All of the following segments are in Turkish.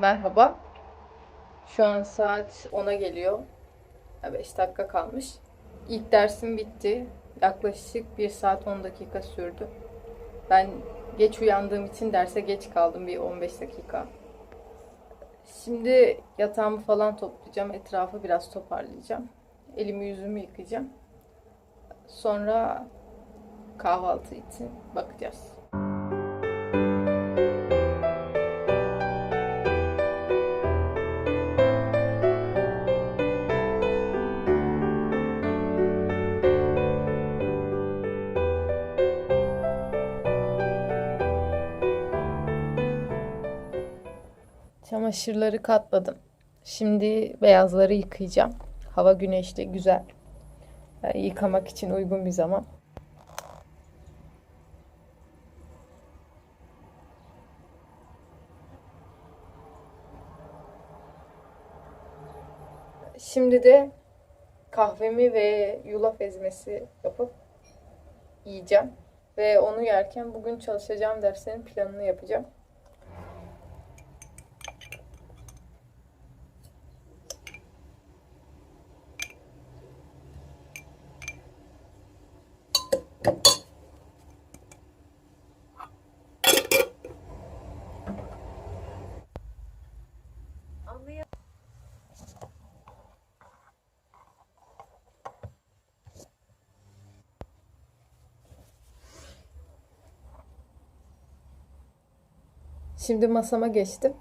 Merhaba. Şu an saat 10'a geliyor. 5 dakika kalmış. İlk dersim bitti. Yaklaşık 1 saat 10 dakika sürdü. Ben geç uyandığım için derse geç kaldım bir 15 dakika. Şimdi yatağımı falan toplayacağım. Etrafı biraz toparlayacağım. Elimi yüzümü yıkayacağım. Sonra kahvaltı için bakacağız. Çamaşırları katladım. Şimdi beyazları yıkayacağım. Hava güneşli, güzel. Yani yıkamak için uygun bir zaman. Şimdi de kahvemi ve yulaf ezmesi yapıp yiyeceğim. Ve onu yerken bugün çalışacağım derslerin planını yapacağım. Şimdi masama geçtim.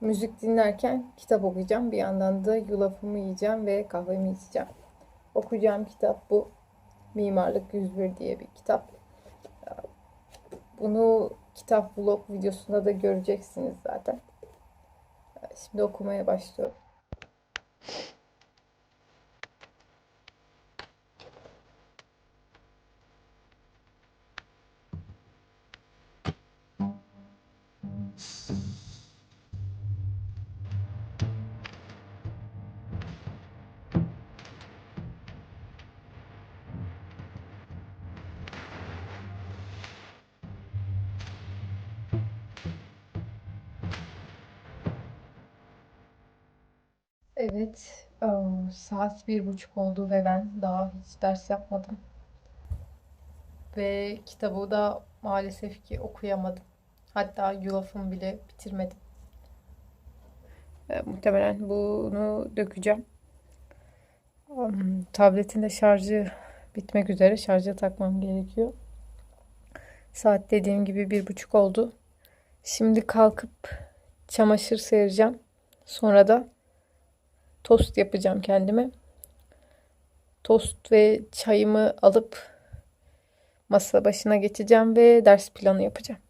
Müzik dinlerken kitap okuyacağım. Bir yandan da yulafımı yiyeceğim ve kahvemi içeceğim. Okuyacağım kitap bu. Mimarlık 101 diye bir kitap. Bunu kitap vlog videosunda da göreceksiniz zaten. Şimdi okumaya başlıyorum. Evet, saat bir buçuk oldu ve ben daha hiç ders yapmadım. Ve kitabı da maalesef ki okuyamadım. Hatta yulafımı bile bitirmedim. E, muhtemelen bunu dökeceğim. Tabletin de şarjı bitmek üzere. Şarja takmam gerekiyor. Saat dediğim gibi bir buçuk oldu. Şimdi kalkıp çamaşır sereceğim. Sonra da tost yapacağım kendime. Tost ve çayımı alıp masa başına geçeceğim ve ders planı yapacağım.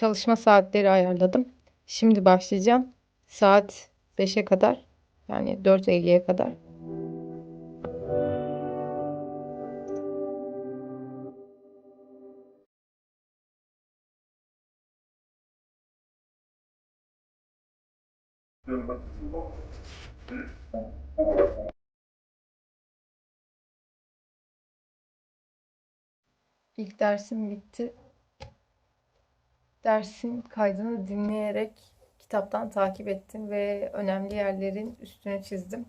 Çalışma saatleri ayarladım. Şimdi başlayacağım. Saat 5'e kadar yani 4.50'ye kadar. İlk dersim bitti. Dersin kaydını dinleyerek kitaptan takip ettim ve önemli yerlerin üstüne çizdim.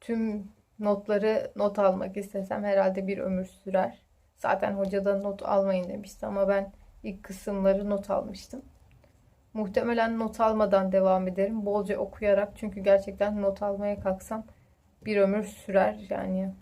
Tüm notları not almak istesem herhalde bir ömür sürer. Zaten hocadan not almayın demişti ama ben ilk kısımları not almıştım. Muhtemelen not almadan devam ederim. Bolca okuyarak çünkü gerçekten not almaya kalksam bir ömür sürer yani.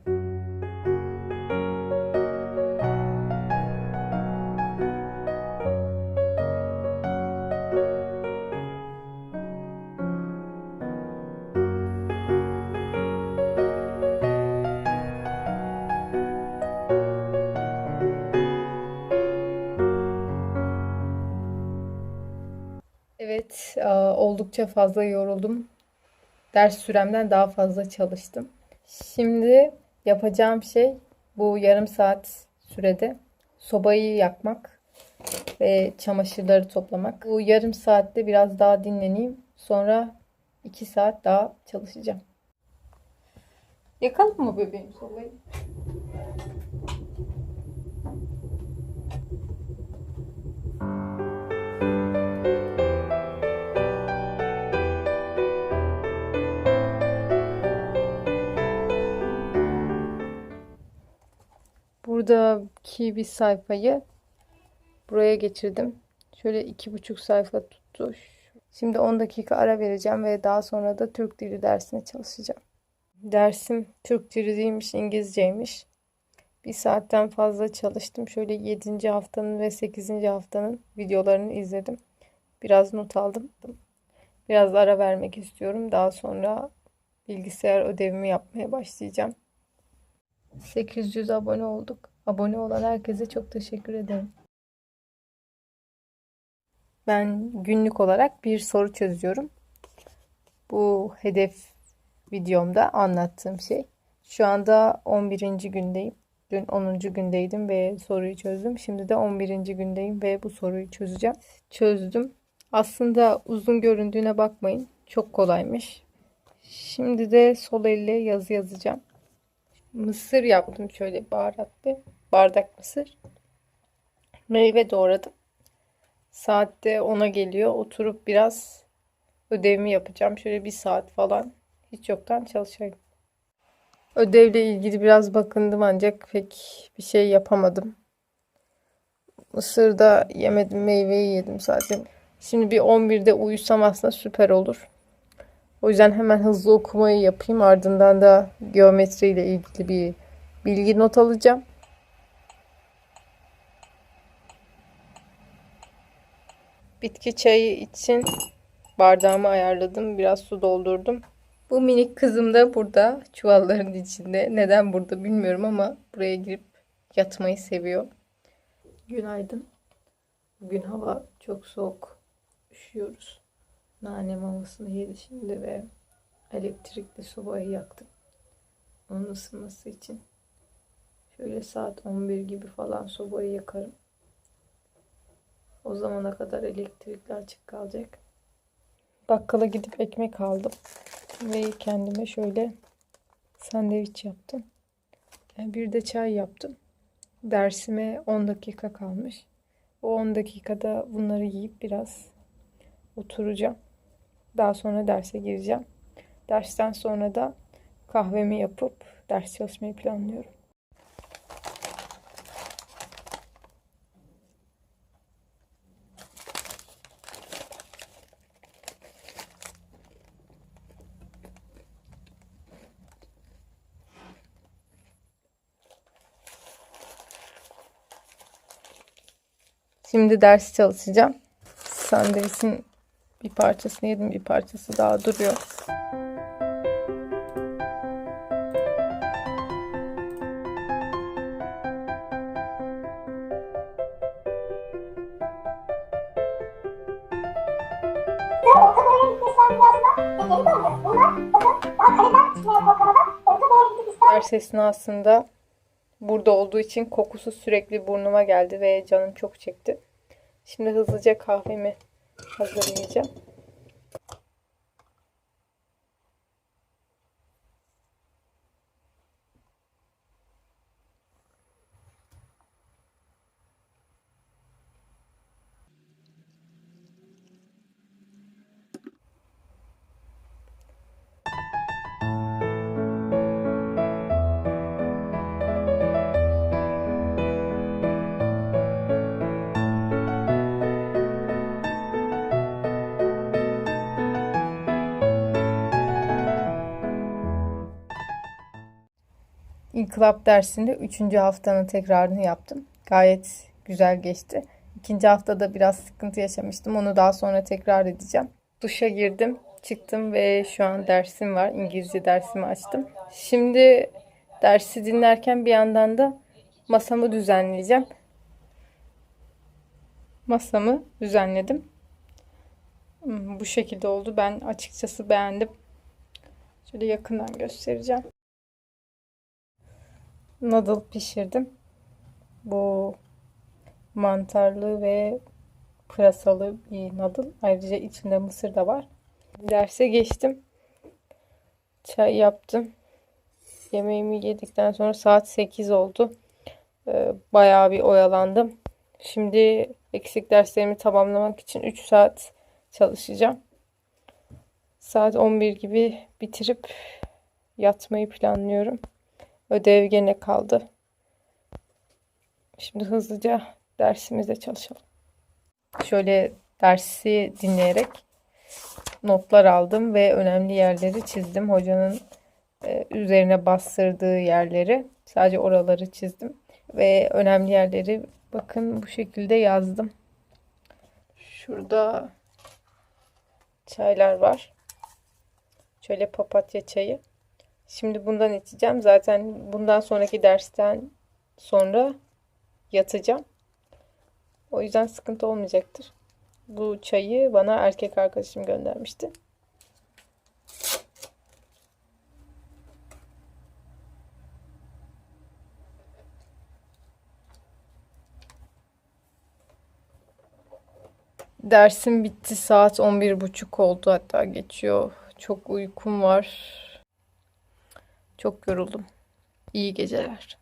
Evet, e, oldukça fazla yoruldum. Ders süremden daha fazla çalıştım. Şimdi yapacağım şey bu yarım saat sürede sobayı yakmak ve çamaşırları toplamak. Bu yarım saatte biraz daha dinleneyim. Sonra iki saat daha çalışacağım. Yakalım mı bebeğim sobayı? Buradaki bir sayfayı buraya geçirdim. Şöyle iki buçuk sayfa tuttu. Şimdi 10 dakika ara vereceğim ve daha sonra da Türk dili dersine çalışacağım. Dersim Türk dili değilmiş, İngilizceymiş. Bir saatten fazla çalıştım. Şöyle 7. haftanın ve 8. haftanın videolarını izledim. Biraz not aldım. Biraz ara vermek istiyorum. Daha sonra bilgisayar ödevimi yapmaya başlayacağım. 800 abone olduk. Abone olan herkese çok teşekkür ederim. Ben günlük olarak bir soru çözüyorum. Bu hedef videomda anlattığım şey. Şu anda 11. gündeyim. Dün 10. gündeydim ve soruyu çözdüm. Şimdi de 11. gündeyim ve bu soruyu çözeceğim. Çözdüm. Aslında uzun göründüğüne bakmayın. Çok kolaymış. Şimdi de sol elle yazı yazacağım. Mısır yaptım şöyle baharatlı. Bardak mısır. Meyve doğradım. Saatte ona geliyor. Oturup biraz ödevimi yapacağım. Şöyle bir saat falan. Hiç yoktan çalışayım. Ödevle ilgili biraz bakındım ancak pek bir şey yapamadım. Mısır da yemedim. Meyveyi yedim sadece. Şimdi bir 11'de uyusam aslında süper olur. O yüzden hemen hızlı okumayı yapayım. Ardından da geometri ile ilgili bir bilgi not alacağım. Bitki çayı için bardağımı ayarladım. Biraz su doldurdum. Bu minik kızım da burada çuvalların içinde. Neden burada bilmiyorum ama buraya girip yatmayı seviyor. Günaydın. Bugün hava çok soğuk. Üşüyoruz. Nane mamasını yedi şimdi ve elektrikli sobayı yaktım. Onun ısınması için. Şöyle saat 11 gibi falan sobayı yakarım. O zamana kadar elektrikli açık kalacak. Bakkala gidip ekmek aldım. Ve kendime şöyle sandviç yaptım. Bir de çay yaptım. Dersime 10 dakika kalmış. O 10 dakikada bunları yiyip biraz oturacağım. Daha sonra derse gireceğim. Dersten sonra da kahvemi yapıp ders çalışmayı planlıyorum. Şimdi ders çalışacağım. Sandviçin bir parçasını yedim, bir parçası daha duruyor. Ders esnasında burada olduğu için kokusu sürekli burnuma geldi ve canım çok çekti. Şimdi hızlıca kahvemi hazırlayacağım. İnkılap dersinde 3. haftanın tekrarını yaptım. Gayet güzel geçti. İkinci haftada biraz sıkıntı yaşamıştım. Onu daha sonra tekrar edeceğim. Duşa girdim, çıktım ve şu an dersim var. İngilizce dersimi açtım. Şimdi dersi dinlerken bir yandan da masamı düzenleyeceğim. Masamı düzenledim. Hmm, Bu şekilde oldu. Ben açıkçası beğendim. Şöyle yakından göstereceğim. Noodle pişirdim. Bu mantarlı ve pırasalı bir noodle. Ayrıca içinde mısır da var. Derse geçtim. Çay yaptım. Yemeğimi yedikten sonra saat 8 oldu. Ee, Bayağı bir oyalandım. Şimdi eksik derslerimi tamamlamak için 3 saat çalışacağım. Saat 11 gibi bitirip yatmayı planlıyorum. Ödev gene kaldı. Şimdi hızlıca dersimize çalışalım. Şöyle dersi dinleyerek notlar aldım ve önemli yerleri çizdim. Hocanın e, üzerine bastırdığı yerleri sadece oraları çizdim ve önemli yerleri bakın bu şekilde yazdım. Şurada çaylar var. Şöyle papatya çayı. Şimdi bundan içeceğim. Zaten bundan sonraki dersten sonra yatacağım. O yüzden sıkıntı olmayacaktır. Bu çayı bana erkek arkadaşım göndermişti. Dersim bitti. Saat 11.30 oldu hatta geçiyor. Çok uykum var. Çok yoruldum. İyi geceler.